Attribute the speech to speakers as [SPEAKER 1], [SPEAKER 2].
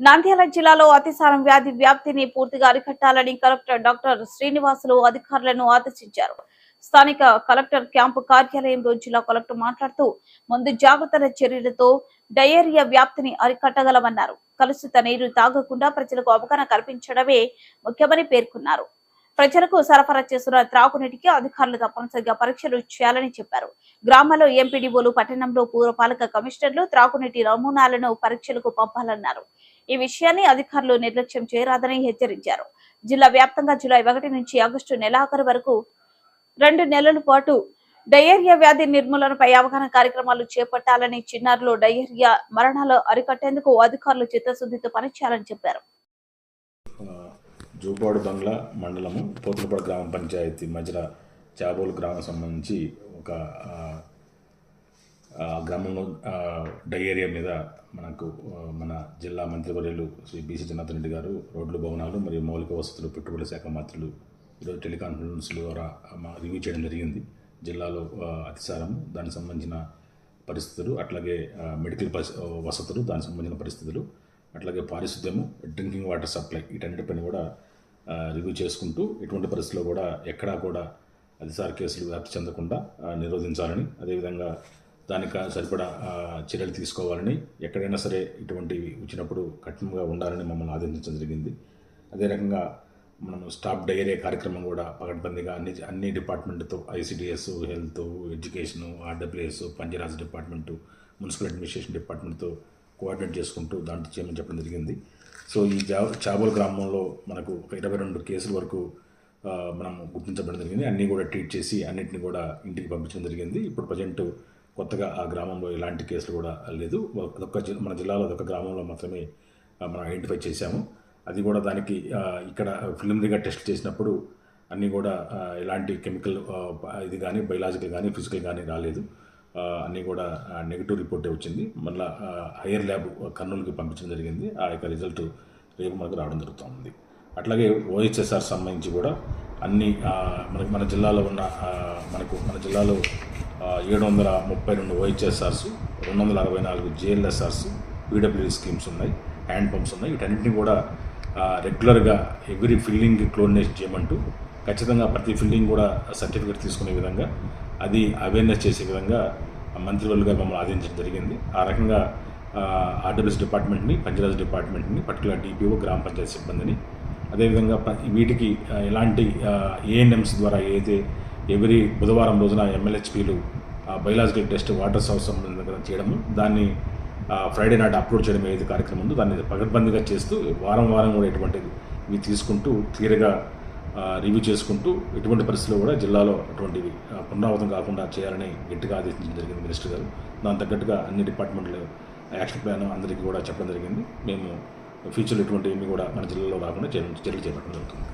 [SPEAKER 1] నంద్యాల జిల్లాలో అతిసారం వ్యాధి వ్యాప్తిని పూర్తిగా అరికట్టాలని కలెక్టర్ డాక్టర్ శ్రీనివాసులు అధికారులను ఆదేశించారు. స్థానిక కలెక్టర్ క్యాంపు కార్యాలయంలో జిల్లా కలెక్టర్ మాట్లాడుతూ ముందు జాగ్రత్తల చర్యలతో డయేరియా వ్యాప్తిని అరికట్టగలమన్నారు. కలుషిత నీరు తాగకుండా ప్రజలకు అవగాహన కల్పించడమే ముఖ్యమని పేర్కొన్నారు. ప్రజలకు సరఫరా చేస్తున్న త్రాగునీటికి అధికారులు తప్పనిసరిగా పరీక్షలు చేయాలని చెప్పారు. గ్రామాల్లో ఎంపీడీఓలు పట్టణంలో పూర్వపాలక కమిషనర్లు త్రాగునీటి నమూనాలను పరీక్షలకు పంపాలన్నారు. ఈ విషయాన్ని అధికారులు నిర్లక్ష్యం చేయరాదని హెచ్చరించారు. జిల్లా వ్యాప్తంగా జూలై ఒకటి నుంచి ఆగస్టు నెలాఖరు వరకు రెండు నెలల పాటు డయేరియా వ్యాధి నిర్మూలనపై అవగాహన కార్యక్రమాలు చేపట్టాలని చిన్నారులు డయేరియా మరణాలు అరికట్టేందుకు అధికారులు చిత్తశుద్ధితో పనిచేయాలని చెప్పారు.
[SPEAKER 2] జూపాడు బంగ్లా మండలము పోతులపాడు గ్రామ పంచాయతీ మధ్యన చాబోలు గ్రామం సంబంధించి ఒక గ్రామంలో డై ఏరియా మీద మనకు మన జిల్లా మంత్రివర్యులు శ్రీ బీసీ జనార్దన్ రెడ్డి గారు రోడ్లు భవనాలు మరియు మౌలిక వసతులు పెట్టుబడి శాఖ మంత్రులు ఈరోజు టెలికాన్ఫరెన్స్ ద్వారా రివ్యూ చేయడం జరిగింది. జిల్లాలో అతిసారము అతిసారం దానికి సంబంధించిన పరిస్థితులు అట్లాగే మెడికల్ వసతులు దానికి సంబంధించిన పరిస్థితులు అట్లాగే పారిశుద్ధ్యము డ్రింకింగ్ వాటర్ సప్లై వీటన్నిటిపైన కూడా రివ్యూ చేసుకుంటూ ఎటువంటి పరిస్థితుల్లో కూడా ఎక్కడా కూడా అతిసార కేసులు వ్యాప్తి చెందకుండా నిరోధించాలని అదేవిధంగా దానికి సరిపడా చర్యలు తీసుకోవాలని ఎక్కడైనా సరే ఇటువంటివి వచ్చినప్పుడు కఠినంగా ఉండాలని మమ్మల్ని ఆదేశించడం జరిగింది. అదే రకంగా మనం స్టాప్ డైరీ కార్యక్రమం కూడా పకడ్బందీగా అన్ని అన్ని డిపార్ట్మెంట్తో ICDS health education RWS Panchayat Raj department municipal administration డిపార్ట్మెంట్తో coordinate చేసుకుంటూ దాంట్లో చేయమని చెప్పడం జరిగింది. సో ఈ జా చాబోల్ గ్రామంలో మనకు ఒక ఇరవై రెండు కేసుల వరకు మనం గుర్తించబడడం జరిగింది. అన్నీ కూడా ట్రీట్ చేసి అన్నింటిని కూడా ఇంటికి పంపించడం జరిగింది. ఇప్పుడు ప్రజెంట్ కొత్తగా ఆ గ్రామంలో ఎలాంటి కేసులు కూడా లేదు. అదొక మన జిల్లాలో అదొక గ్రామంలో మాత్రమే మనం ఐడెంటిఫై చేశాము. అది కూడా దానికి ఇక్కడ ప్రిలిమినరీగా టెస్ట్ చేసినప్పుడు అన్నీ కూడా ఎలాంటి కెమికల్ ఇది కానీ బయలాజికల్ కానీ ఫిజికల్ కానీ రాలేదు. అన్నీ కూడా నెగిటివ్ రిపోర్టే వచ్చింది. మళ్ళీ హైయర్ ల్యాబ్ కర్నూలుకి పంపించడం జరిగింది. ఆ యొక్క రిజల్ట్ రేపు మనకు రావడం జరుగుతుంది. అట్లాగే ఓహెచ్ఎస్ఆర్ సంబంధించి కూడా అన్ని మనకి మన జిల్లాలో ఉన్న మనకు మన జిల్లాలో ఏడు వందల ముప్పై రెండు ఓహెచ్ఎస్ఆర్స్ రెండు వందల అరవై నాలుగు జేఎల్ఎస్ఆర్స్ పీడబ్ల్యూడీ స్కీమ్స్ ఉన్నాయి హ్యాండ్ పంప్స్ ఉన్నాయి. వీటన్నింటినీ కూడా రెగ్యులర్గా ఎవ్రీ ఫిల్లింగ్ క్లోరినేషన్ చేయమంటూ ఖచ్చితంగా ప్రతి ఫిల్లింగ్ కూడా సర్టిఫికేట్ తీసుకునే విధంగా అది అవేర్నెస్ చేసే విధంగా మంత్రివర్యులుగా మమ్మల్ని ఆదేశించడం జరిగింది. ఆ రకంగా ఆర్డబ్ల్యూఎస్ డిపార్ట్మెంట్ని పంచాయత్ డిపార్ట్మెంట్ని పర్టికులర్ డిపిఓ గ్రామ పంచాయతీ సిబ్బందిని అదేవిధంగా వీటికి ఎలాంటి ఏఎన్ఎంస్ ద్వారా ఏదైతే ఎవ్రీ బుధవారం రోజున ఎమ్మెల్హెచ్పీలు బయలాజికల్ టెస్ట్ వాటర్ సోర్స్ సంబంధించిన చేయడము దాన్ని ఫ్రైడే నాట్ అప్లోడ్ చేయడం ఏదైతే కార్యక్రమం ఉందో దాన్ని పగడ్బందీగా చేస్తూ వారం వారం కూడా ఎటువంటిది ఇవి తీసుకుంటూ క్లియర్గా రివ్యూ చేసుకుంటూ ఎటువంటి పరిస్థితుల్లో కూడా జిల్లాలో అటువంటివి పునరావృతం కాకుండా చేయాలని గట్టిగా ఆదేశించడం జరిగింది మినిస్టర్ గారు. దాని తగ్గట్టుగా అన్ని డిపార్ట్మెంట్లు యాక్షన్ ప్లాన్ అందరికీ కూడా చెప్పడం జరిగింది. మేము ఫ్యూచర్లో ఎటువంటి ఏమి కూడా మన జిల్లాలో రాకుండా చర్యలు చర్యలు చేపట్టడం జరుగుతుంది.